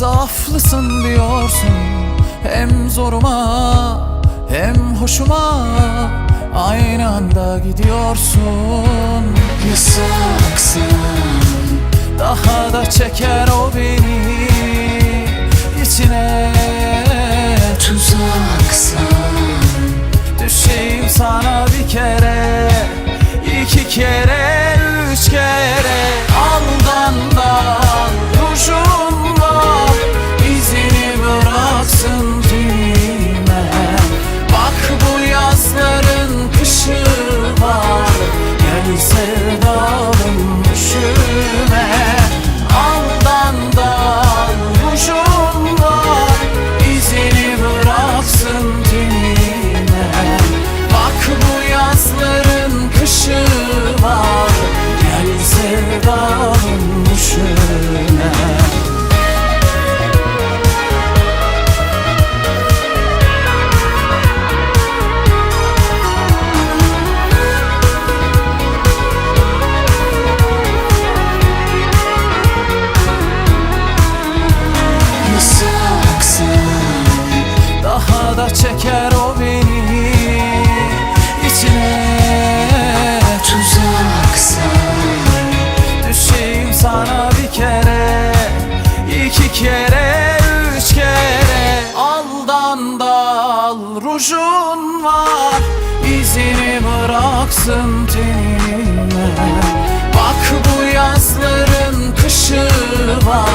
Zaaflısın diyorsun. Hem zoruma hem hoşuma. Aynı anda gidiyorsun. Yasaksın Daha da çeker o beni. İçine Tuzaksın. Düşeyim sana bir kere iki kere Rujun var izini bıraksın tenime Bak bu yazların kışı var